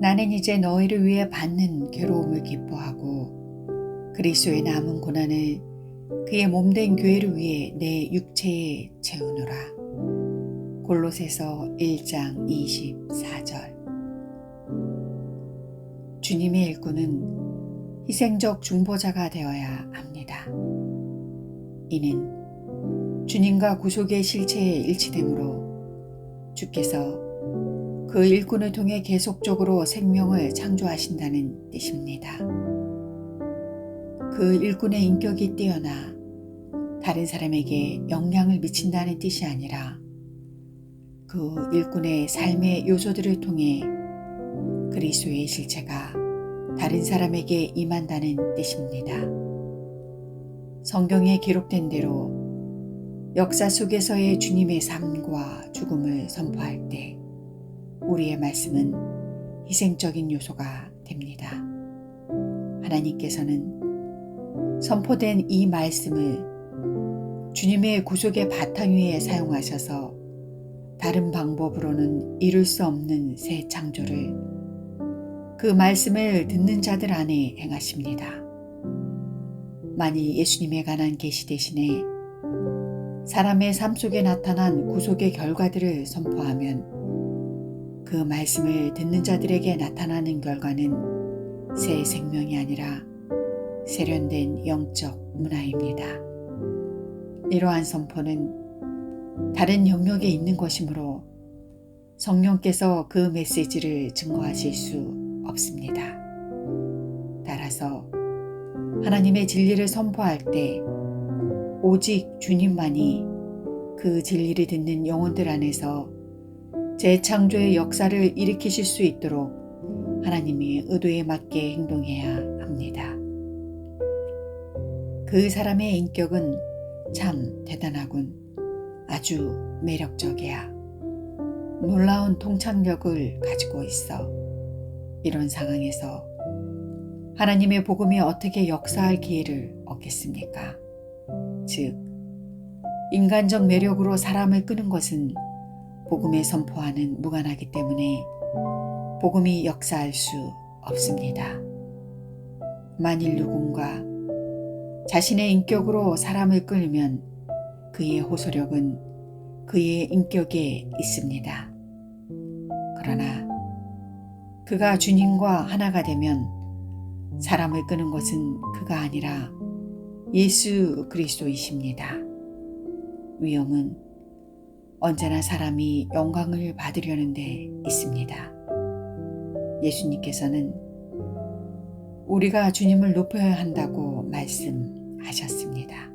나는 이제 너희를 위해 받는 괴로움을 기뻐하고 그리스도의 남은 고난을 그의 몸된 교회를 위해 내 육체에 채우노라. 골로새서 1장 24절 주님의 일꾼은 희생적 중보자가 되어야 합니다. 이는 주님과 구속의 실체에 일치되므로 주께서 그 일꾼을 통해 계속적으로 생명을 창조하신다는 뜻입니다. 그 일꾼의 인격이 뛰어나 다른 사람에게 영향을 미친다는 뜻이 아니라 그 일꾼의 삶의 요소들을 통해 그리스도의 실체가 다른 사람에게 임한다는 뜻입니다. 성경에 기록된 대로 역사 속에서의 주님의 삶과 죽음을 선포할 때 우리의 말씀은 희생적인 요소가 됩니다. 하나님께서는 선포된 이 말씀을 주님의 구속의 바탕 위에 사용하셔서 다른 방법으로는 이룰 수 없는 새 창조를 그 말씀을 듣는 자들 안에 행하십니다. 만일 예수님에 관한 계시 대신에 사람의 삶 속에 나타난 구속의 결과들을 선포하면 그 말씀을 듣는 자들에게 나타나는 결과는 새 생명이 아니라 세련된 영적 문화입니다. 이러한 선포는 다른 영역에 있는 것이므로 성령께서 그 메시지를 증거하실 수 없습니다. 따라서 하나님의 진리를 선포할 때 오직 주님만이 그 진리를 듣는 영혼들 안에서 재창조의 역사를 일으키실 수 있도록 하나님의 의도에 맞게 행동해야 합니다. 그 사람의 인격은 참 대단하군. 아주 매력적이야. 놀라운 통찰력을 가지고 있어. 이런 상황에서 하나님의 복음이 어떻게 역사할 기회를 얻겠습니까? 즉, 인간적 매력으로 사람을 끄는 것은 복음의 선포와는 무관하기 때문에 복음이 역사할 수 없습니다. 만일 누군가 자신의 인격으로 사람을 끌면 그의 호소력은 그의 인격에 있습니다. 그러나 그가 주님과 하나가 되면 사람을 끄는 것은 그가 아니라 예수 그리스도이십니다. 위험은 언제나 사람이 영광을 받으려는 데 있습니다. 예수님께서는 우리가 주님을 높여야 한다고 말씀하셨습니다.